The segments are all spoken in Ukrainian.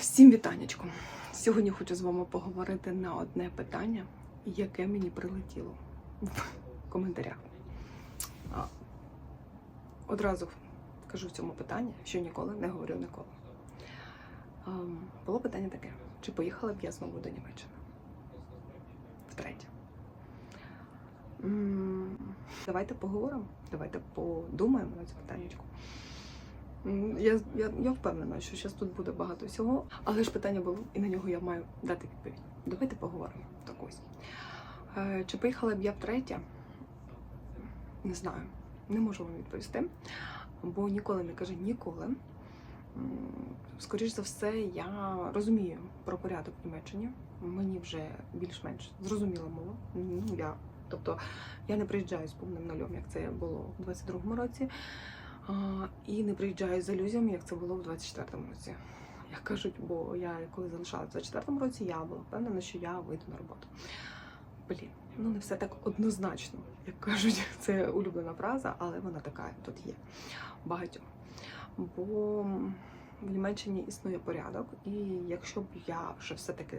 Всім вітанечко. Сьогодні хочу з вами поговорити на одне питання, яке мені прилетіло в коментарях. Одразу кажу в цьому питанні, що ніколи не говорю ніколи. Було питання таке: чи поїхала б я знову до Німеччини? Втретє. Давайте поговоримо, давайте подумаємо на це питаннячко. Я, я, я впевнена, що зараз тут буде багато всього, але ж питання було, і на нього я маю дати відповідь. Давайте поговоримо. Так ось. Е, Чи поїхала б я втретє? Не знаю. Не можу вам відповісти, бо ніколи не кажу ніколи. М, Скоріш за все, я розумію про порядок в Німеччині. Мені вже більш-менш зрозуміла мова. Ну, я, тобто я не приїжджаю з повним нульом, як це було у 22-му році. І не приїжджаю з ілюзіями, як це було в 24-му році. Як кажуть, бо я коли залишалася в 24-му році, я була впевнена, що я вийду на роботу. Блін, ну не все так однозначно, як кажуть, це улюблена фраза, але вона така тут є багатьох. Бо в Німеччині існує порядок, і якщо б я вже все-таки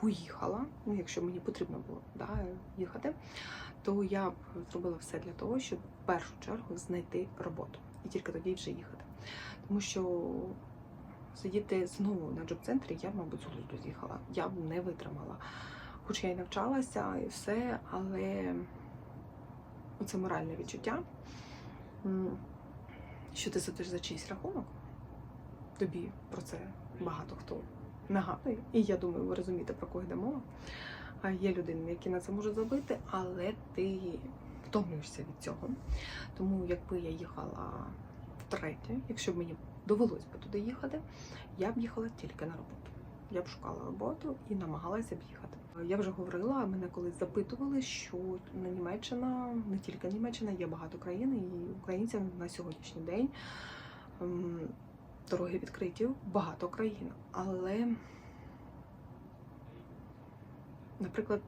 поїхала, ну якщо мені потрібно було да, їхати, то я б зробила все для того, щоб в першу чергу знайти роботу і тільки тоді вже їхати. Тому що сидіти знову на джоб-центрі я мабуть, з глузду з'їхала. Я б не витримала. Хоч я й навчалася і все, але оце моральне відчуття, що ти сидиш за чийсь рахунок, тобі про це багато хто нагадує. І я думаю, ви розумієте, про кого йде мова. Є людини, які на це можуть зробити, але ти втомлюєшся від цього. Тому якби я їхала втретє, якщо б мені довелось би туди їхати, я б їхала тільки на роботу. Я б шукала роботу і намагалася б їхати. Я вже говорила, мене колись запитували, що на Німеччина, не тільки Німеччина, є багато країн, і українцям на сьогоднішній день ем, дороги відкриті багато країн. Але Наприклад,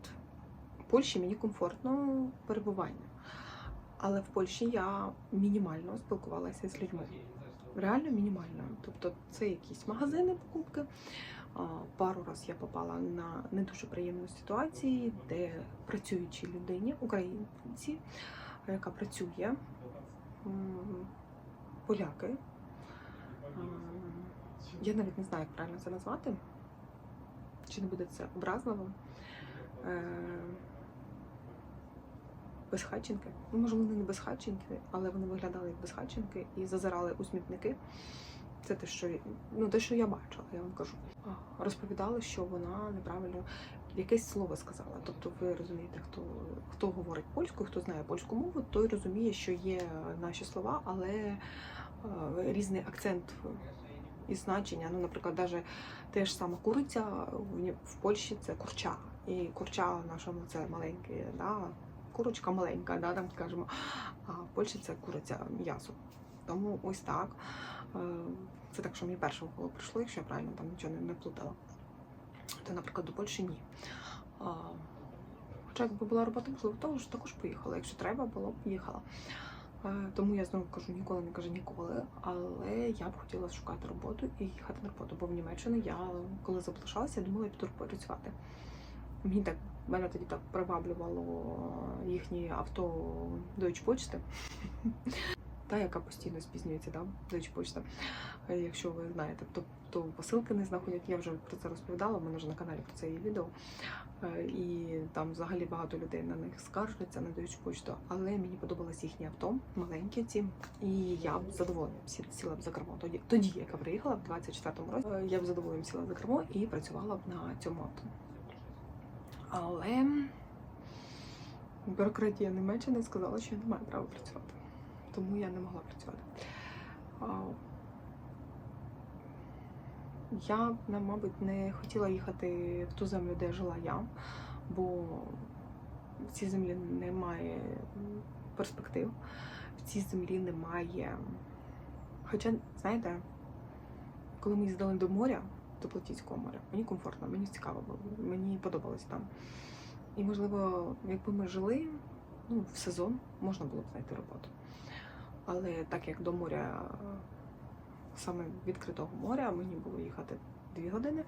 Польщі мені комфортно перебування, але в Польщі я мінімально спілкувалася з людьми. Реально мінімально. Тобто це якісь магазини покупки. Пару раз я попала на не дуже приємну ситуацію, де працюючій людині, українці, яка працює, поляки. Я навіть не знаю, як правильно це назвати. Чи не буде це образливо? Безхатченки. Ну, можливо, вони не безхатченки, але вони виглядали як безхатченки і зазирали у смітники. Це те, що ну, те, що я бачила, я вам кажу. Розповідали, що вона неправильно якесь слово сказала. Тобто, ви розумієте, хто хто говорить польською, хто знає польську мову, той розуміє, що є наші слова, але е, різний акцент і значення. Ну, наприклад, навіть те ж саме куриця в Польщі це курча. І курча в нашому це маленьке, да? Курочка маленька, да, там скажемо. А в Польщі це куриця м'ясо. Тому ось так. Е, Це так, що мені перше в голову прийшло, якщо я правильно там нічого не, плутала. То, наприклад, до Польщі ні. Хоча якби була робота, можливо, також, також поїхала. Якщо треба було б їхала. Е, Тому я знову кажу, ніколи не кажу ніколи, але я б хотіла шукати роботу і їхати на роботу. Бо в Німеччину я, коли залишалася, я думала, я піду працювати. Мені так мене тоді так приваблювало їхнє авто Deutsche Post, та яка постійно спізнюється, да? Deutsche Post. Е, Якщо ви знаєте, то, то посилки не знаходять. Я вже про це розповідала, в мене вже на каналі про це є відео. Е, І там взагалі багато людей на них скаржаться на Deutsche Post, але мені подобалось їхнє авто, маленькі ці, і я б з задоволенням сі- сіла б за кермо. Тоді, тоді яка приїхала в 24-му році, е, я б з задоволенням сіла за кермо і працювала б на цьому авто. Але бюрократія Німеччини сказала, що я не маю права працювати. Тому я не могла працювати. Я, мабуть, не хотіла їхати в ту землю, де жила я, бо в цій землі немає перспектив, в цій землі немає. Хоча, знаєте, коли ми їздили до моря, до Платійського моря, мені комфортно, мені цікаво було, мені подобалось там. І, можливо, якби ми жили ну, в сезон, можна було б знайти роботу. Але так як до моря саме відкритого моря. Мені було їхати 2 години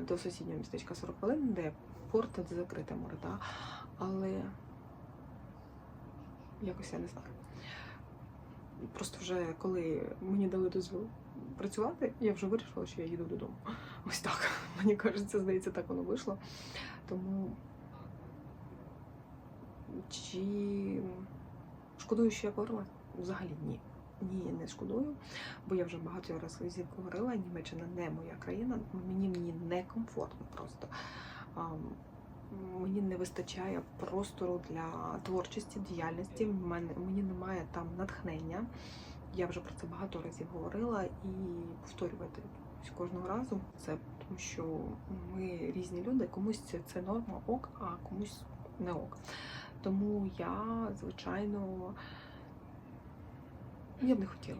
до сусіднього містечка 40 хвилин, де порт, де закрите море. Да? Але якось я не знаю. Просто вже коли мені дали дозвіл працювати, я вже вирішила, що я їду додому. Ось так. Мені кажеться, здається, так воно вийшло. Тому чи шкодую, що я повернулася? Взагалі ні. Ні, не шкодую, бо я вже багато разів говорила, Німеччина не моя країна, мені мені некомфортно просто. Мені не вистачає простору для творчості, діяльності. Мені немає там натхнення. Я вже про це багато разів говорила і повторювати кожного разу це тому, що ми різні люди, комусь це, норма ок, а комусь не ок. Тому я, звичайно, я б не хотіла.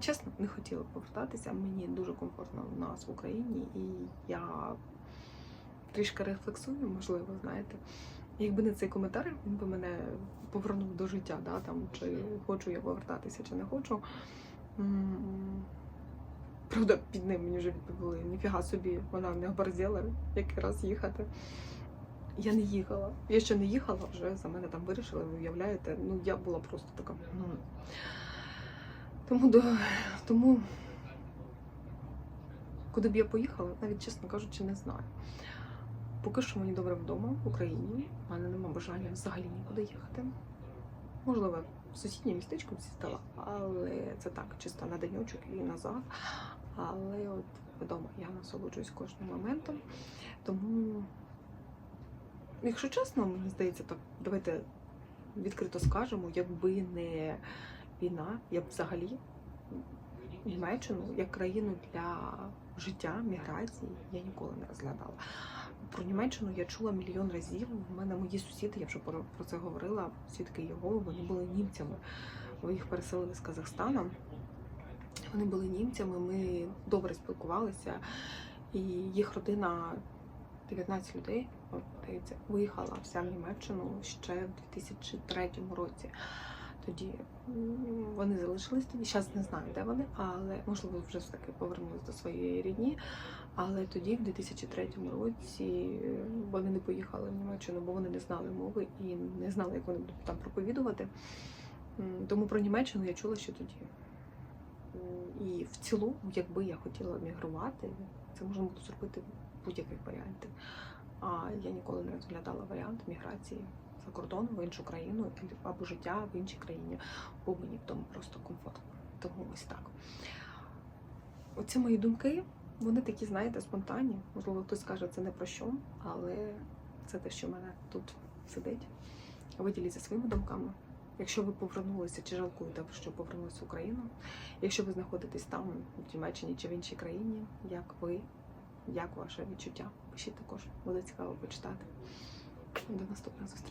Чесно, не хотіла повертатися. Мені дуже комфортно у нас в Україні, і я трішки рефлексую, можливо, знаєте. Якби не цей коментар, він би мене повернув до життя, да, там, чи хочу я повертатися, чи не хочу. Правда, під ним мені вже відповіли, ніфіга собі, вона не оборзіла, який раз їхати. Я не їхала. Я ще не їхала, вже за мене там вирішили, ви уявляєте. Ну, я була просто така. Тому, до- тому куди б я поїхала, навіть чесно кажучи, не знаю. Поки що мені добре вдома в Україні. У мене немає бажання взагалі нікуди їхати. Можливо, в сусіднє містечко зістала, але це так, чисто на денечок і назад. Але от вдома я насолоджуюсь кожним моментом. Тому, якщо чесно, мені здається, так давайте відкрито скажемо, якби не війна, я б взагалі Німеччину як країну для життя, міграції я ніколи не розглядала. Про Німеччину я чула мільйон разів. У мене мої сусіди, я вже про, це говорила, свідки його, вони були німцями. Ви їх переселили з Казахстану. Вони були німцями, ми добре спілкувалися, і їх родина 19 людей, от, виїхала вся в Німеччину ще в 2003 році. Тоді вони залишились тоді. Зараз не знаю, де вони, але можливо вже все таки повернулись до своєї рідні. Але тоді, в 2003 році, вони не поїхали в Німеччину, бо вони не знали мови і не знали, як вони будуть там проповідувати. Тому про Німеччину я чула ще тоді. І в цілому, якби я хотіла мігрувати, це можна було зробити в будь-яких варіантів. А я ніколи не розглядала варіант міграції за кордон в іншу країну або життя в іншій країні, бо мені в тому просто комфортно. Тому ось так. Оці мої думки, вони такі, знаєте, спонтанні. Можливо, хтось скаже, це не про що, але це те, що в мене тут сидить. Виділіться своїми думками. Якщо ви повернулися чи жалкуєте, що повернулися в Україну, якщо ви знаходитесь там, в Німеччині чи в іншій країні, як ви, як ваше відчуття? Пишіть також, буде цікаво почитати. До наступних зустрічей.